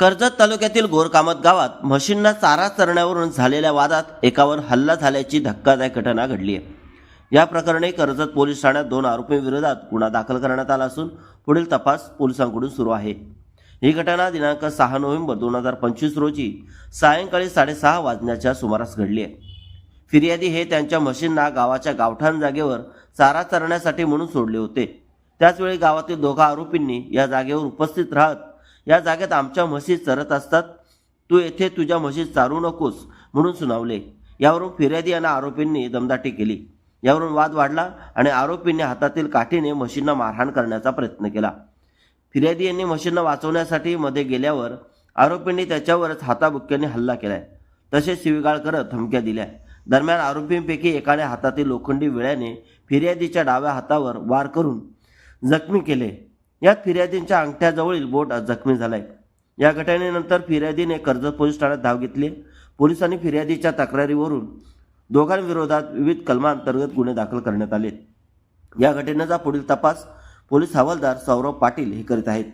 कर्जत तालुक्यातील गोरकामत गावात म्हशींना चारा चरण्यावरून झालेल्या वादात एकावर हल्ला झाल्याची धक्कादायक घटना घडली आहे. या प्रकरणी कर्जत पोलीस ठाण्यात दोन आरोपींविरोधात गुन्हा दाखल करण्यात आला असून पुढील तपास पोलिसांकडून सुरू आहे. ही घटना दिनांक सहा नोव्हेंबर दोन हजार पंचवीस रोजी सायंकाळी साडेसहा वाजण्याच्या सुमारास घडली आहे. फिर्यादी हे त्यांच्या म्हशींना गावाच्या गावठाण जागेवर चारा चरण्यासाठी म्हणून सोडले होते. त्याचवेळी गावातील दोघा आरोपींनी या जागेवर उपस्थित राहत या जागेत आमच्या म्हशी चरत असतात. तू येथे तुझ्या म्हशी चारू नकोस म्हणून सुनावले. यावरून फिर्यादी आणि आरोपींनी दमदाटी केली. यावरून वाद वाढला आणि आरोपींनी हातातील काठीने म्हशींना मारहाण करण्याचा प्रयत्न केला. फिर्यादी यांनी म्हशींना वाचवण्यासाठी मध्ये गेल्यावर आरोपींनी त्याच्यावरच हाताबुक्क्याने हल्ला केलाय. तसेच शिवीगाळ करत धमक्या दिल्या. दरम्यान आरोपींपैकी एकाने हातातील लोखंडी विळ्याने फिर्यादीच्या डाव्या हातावर वार करून जखमी केले. यात फिर्यादींच्या अंगठ्याजवळील बोट जखमी झालाय. या घटनेनंतर फिर्यादीने कर्जत पोलीस ठाण्यात धाव घेतली. पोलिसांनी फिर्यादीच्या तक्रारीवरून दोघांविरोधात विविध कलमांतर्गत गुन्हे दाखल करण्यात आले. या घटनेचा पुढील तपास पोलीस हवालदार सौरभ पाटील हे करीत आहेत.